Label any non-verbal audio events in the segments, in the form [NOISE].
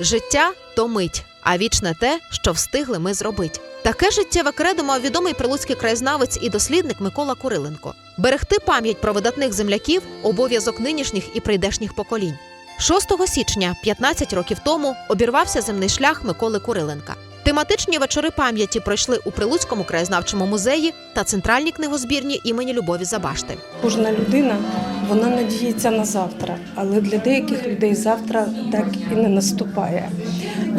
Життя то мить, а вічне те, що встигли ми зробить. Таке життєве кредо мав відомий прилуцький краєзнавець і дослідник Микола Куриленко. Берегти пам'ять про видатних земляків обов'язок нинішніх і прийдешніх поколінь. 6 січня, 15 років тому, обірвався земний шлях Миколи Куриленка. Тематичні вечори пам'яті пройшли у Прилуцькому краєзнавчому музеї та центральній книгозбірні імені Любові Забашти. Кожна людина вона надіється на завтра, але для деяких людей завтра так і не наступає.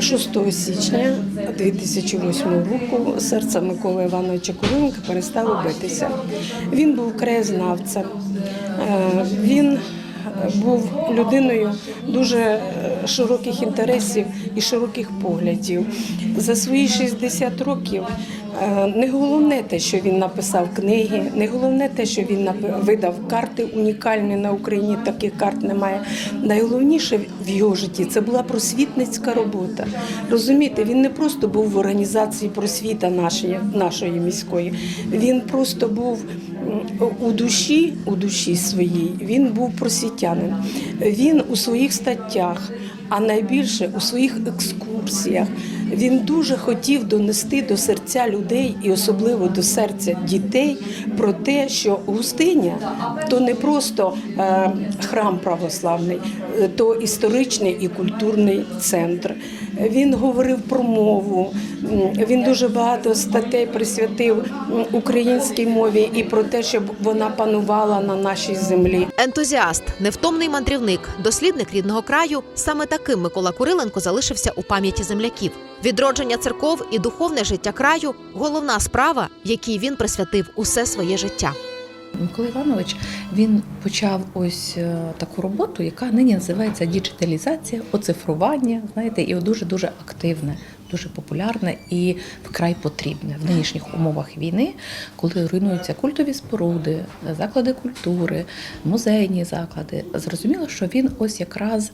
6 січня 2008 року серце Миколи Івановича Куриленка перестало битися. Він був краєзнавцем. Е, Він був людиною дуже е, широких інтересів і широких поглядів. За свої 60 років не головне те, що він написав книги, не головне те, що він видав карти унікальні на Україні. Таких карт немає. Найголовніше в його житті це була просвітницька робота. Розумієте, він не просто був в організації просвіта нашої, нашої міської. Він просто був у душі, у душі своїй. Він був просвітянин. Він у своїх статтях, а найбільше у своїх екскурсіях. Він дуже хотів донести до серця людей і особливо до серця дітей про те, що густиня то не просто е, храм православний, е, то історичний і культурний центр. Він говорив про мову. Він дуже багато статей присвятив українській мові і про те, щоб вона панувала на нашій землі. Ентузіаст, невтомний мандрівник, дослідник рідного краю. Саме таким Микола Куриленко залишився у пам'яті земляків. Відродження церков і духовне життя краю головна справа, якій він присвятив усе своє життя. Микола Іванович він почав ось е, таку роботу, яка нині називається діджиталізація, оцифрування. Знаєте, і дуже дуже активне, дуже популярне і вкрай потрібне в нинішніх умовах війни, коли руйнуються культові споруди, заклади культури, музейні заклади. Зрозуміло, що він ось якраз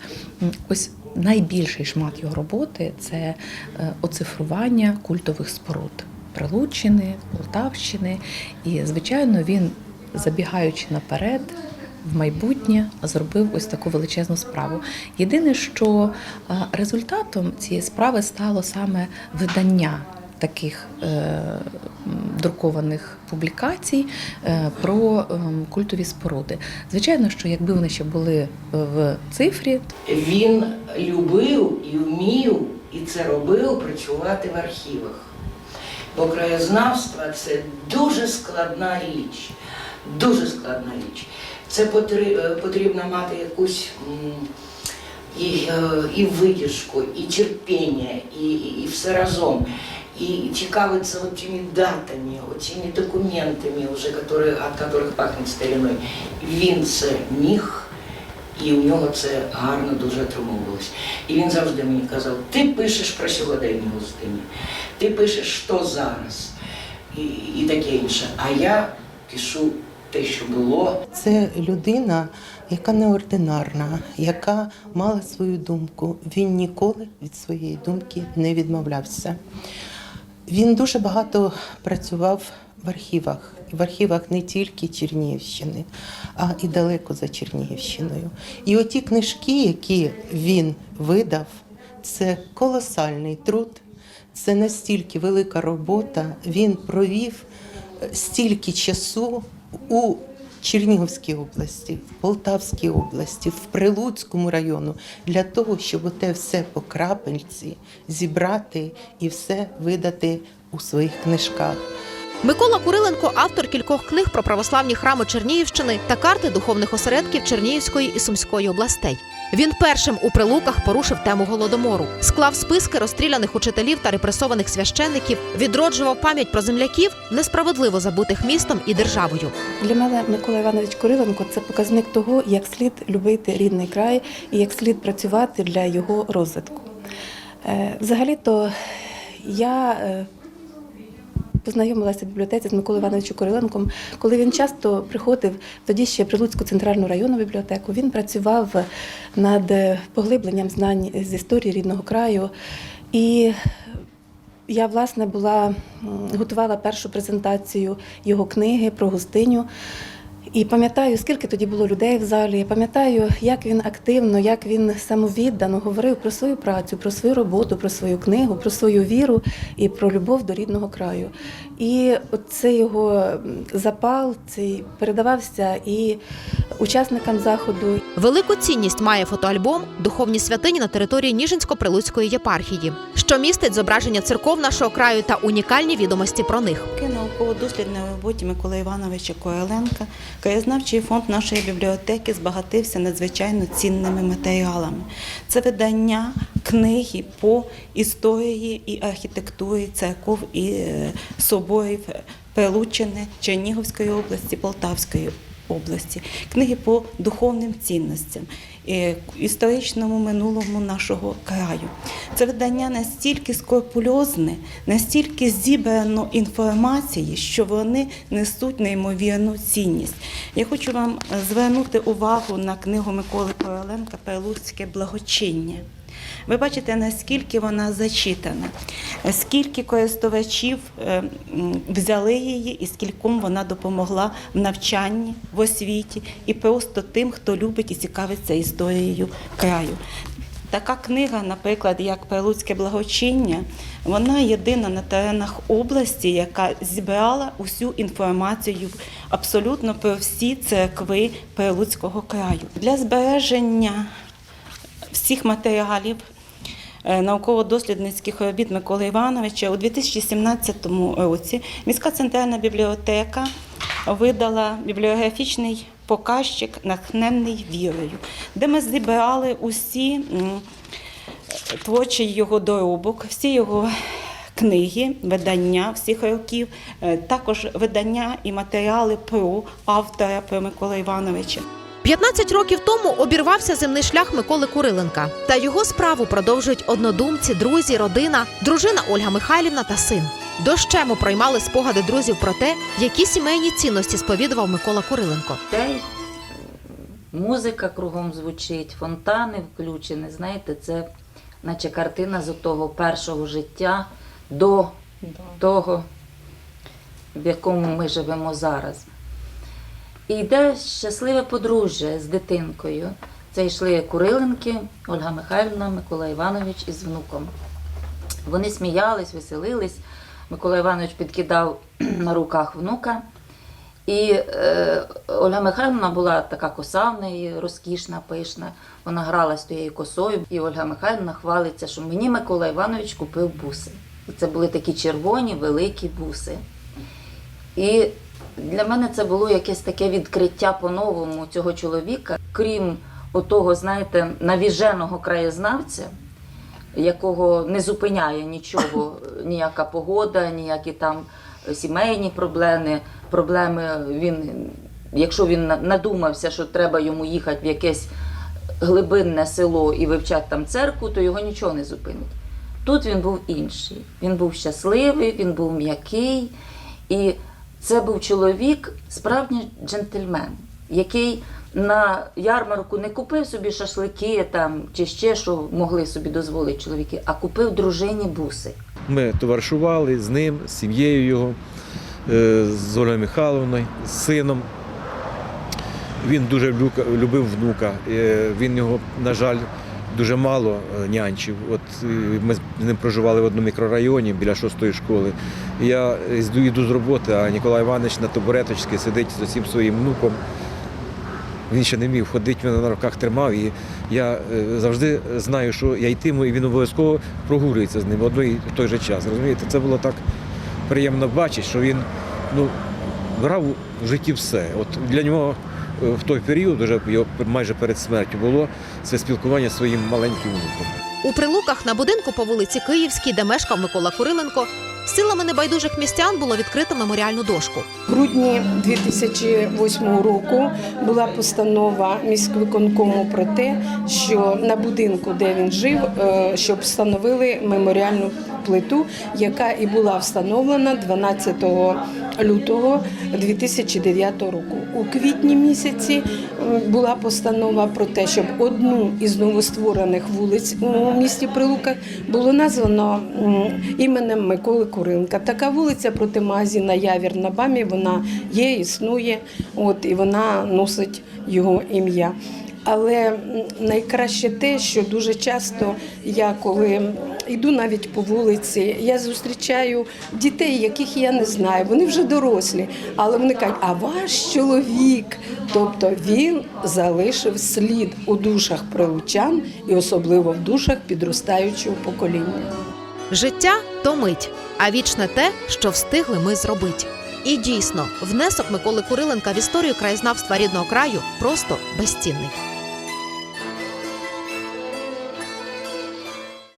ось. Найбільший шмат його роботи це е, оцифрування культових споруд Прилуччини, Полтавщини. І, звичайно, він забігаючи наперед в майбутнє, зробив ось таку величезну справу. Єдине, що результатом цієї справи стало саме видання. Таких е, друкованих публікацій е, про ем, культові споруди. Звичайно, що якби вони ще були в цифрі, Він любив і вмів, і це робив працювати в архівах. Бо краєзнавство це дуже складна річ. Дуже складна річ. Це е, потрібно мати якусь і, е, і витяжку, і терпіння, і, і все разом. І цікавиться от тими датами, от тими документами, уже, которые, от которых пахне стариною. Він це міг. І у нього це гарно дуже отримувалось. І він завжди мені казав: ти пишеш про сьогодення гостині, ти пишеш що зараз і, і таке інше. А я пишу те, що було, Це людина, яка неординарна, яка мала свою думку. Він ніколи від своєї думки не відмовлявся. Він дуже багато працював в архівах, в архівах не тільки Чернігівщини, а і далеко за Чернігівщиною. І оті книжки, які він видав, це колосальний труд, це настільки велика робота. Він провів е, стільки часу у Чернігівській області, в Полтавській області, в Прилуцькому району для того, щоб те все по крапельці зібрати і все видати у своїх книжках. Микола Куриленко автор кількох книг про православні храми Чернігівщини та карти духовних осередків Чернігівської і Сумської областей. Він першим у прилуках порушив тему голодомору, склав списки розстріляних учителів та репресованих священників, відроджував пам'ять про земляків, несправедливо забутих містом і державою. Для мене Микола Іванович Куриленко це показник того, як слід любити рідний край і як слід працювати для його розвитку. Е, Взагалі-то я е, познайомилася в бібліотеці з Миколою Івановичем Куриленком, коли він часто приходив тоді ще Прилуцьку центральну районну бібліотеку. Він працював над поглибленням знань з історії рідного краю. І я, власне, була готувала першу презентацію його книги про гостиню. І пам'ятаю, скільки тоді було людей в залі. Я пам'ятаю, як він активно, як він самовіддано говорив про свою працю, про свою роботу, про свою книгу, про свою віру і про любов до рідного краю. І цей його запал цей передавався і учасникам заходу, Велику цінність має фотоальбом Духовні святині на території Ніжинсько-Прилуцької єпархії, що містить зображення церков нашого краю та унікальні відомості про них. Завдяки науково-дослідної роботі Миколи Івановича Коеленка краєзнавчий фонд нашої бібліотеки збагатився надзвичайно цінними матеріалами. Це видання книги по історії і архітектурі церков і е, соборів Прилучини Чернігівської області, Полтавської області, книги по духовним цінностям, е, історичному минулому нашого краю. Це видання настільки скорпульозне, настільки зібрано інформації, що вони несуть неймовірну цінність. Я хочу вам звернути увагу на книгу Миколи Короленка Перлуцьке благочиння. Ви бачите, наскільки вона зачитана, скільки користувачів е, взяли її і скільком вона допомогла в навчанні, в освіті і просто тим, хто любить і цікавиться історією краю. Така книга, наприклад, як Прилуцьке благочиння, вона єдина на теренах області, яка зібрала усю інформацію абсолютно про всі церкви Прилуцького краю. Для збереження всіх матеріалів е, науково-дослідницьких робіт Миколи Івановича у 2017 році міська центральна бібліотека видала бібліографічний показчик натхненний вірою, де ми зібрали усі творчий його доробок, всі його книги, видання всіх років, е, також видання і матеріали про автора, про Микола Івановича. 15 років тому обірвався земний шлях Миколи Куриленка. Та його справу продовжують однодумці, друзі, родина, дружина Ольга Михайлівна та син. Дощему проймали спогади друзів про те, які сімейні цінності сповідував Микола Куриленко. Дітей, музика кругом звучить, фонтани включені. Знаєте, це наче картина з того першого життя до того, в якому ми живемо зараз. І йде щасливе подружжя з дитинкою. Це йшли Куриленки, Ольга Михайлівна, Микола Іванович із внуком. Вони сміялись, веселились. Микола Іванович підкидав [CLEARS THROAT] на руках внука. І е, Ольга Михайловна була така коса в неї розкішна, пишна. Вона грала з тією косою, і Ольга Михайловна хвалиться, що мені Микола Іванович купив буси. І це були такі червоні, великі буси. І для мене це було якесь таке відкриття по-новому цього чоловіка, крім отого, знаєте, навіженого краєзнавця, якого не зупиняє нічого, [COUGHS] ніяка погода, ніякі там сімейні проблеми. Проблеми він, якщо він надумався, що треба йому їхати в якесь глибинне село і вивчати там церкву, то його нічого не зупинить. Тут він був інший. Він був щасливий, він був м'який. І це був чоловік, справжній джентльмен, який на ярмарку не купив собі шашлики там, чи ще що могли собі дозволити чоловіки, а купив дружині буси. Ми товаришували з ним, з сім'єю його, е, з Олею Михайловною, з сином. Він дуже любив внука. Е, Він його, на жаль, дуже мало е, нянчив. От е, ми з ним проживали в одному мікрорайоні біля шостої школи. Я йду, з роботи, а Ніколай Іванович на табуреточці сидить з усім своїм внуком. Він ще не міг ходити, він на руках тримав. І я е, завжди знаю, що я йтиму, і він обов'язково прогулюється з ним в одний і той же час. Розумієте, це було так приємно бачити, що він ну, грав в житті все. От для нього в той період, вже майже перед смертю, було це спілкування зі своїм маленьким внуком. У прилуках на будинку по вулиці Київській, де мешкав Микола Куриленко, силами небайдужих містян було відкрито меморіальну дошку. В грудні 2008 року була постанова міськвиконкому про те, що на будинку, де він жив, е, щоб встановили меморіальну плиту, яка і була встановлена 12 лютого 2009 року. У квітні місяці була постанова про те, щоб одну із новостворених вулиць у місті Прилука було названо іменем Миколи Курилка. Така вулиця проти магазина Явір на Бамі, вона є, існує, от, і вона носить його ім'я. Але найкраще те, що дуже часто я, коли йду навіть по вулиці, я зустрічаю дітей, яких я не знаю. Вони вже дорослі, але вони кажуть, а ваш чоловік. Тобто він залишив слід у душах прилучан і особливо в душах підростаючого покоління. Життя то мить, а вічне те, що встигли ми зробити. І дійсно, внесок Миколи Куриленка в історію краєзнавства рідного краю просто безцінний.